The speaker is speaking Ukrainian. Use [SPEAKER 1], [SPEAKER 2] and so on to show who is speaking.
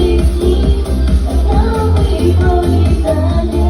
[SPEAKER 1] Діти, самий пролітає.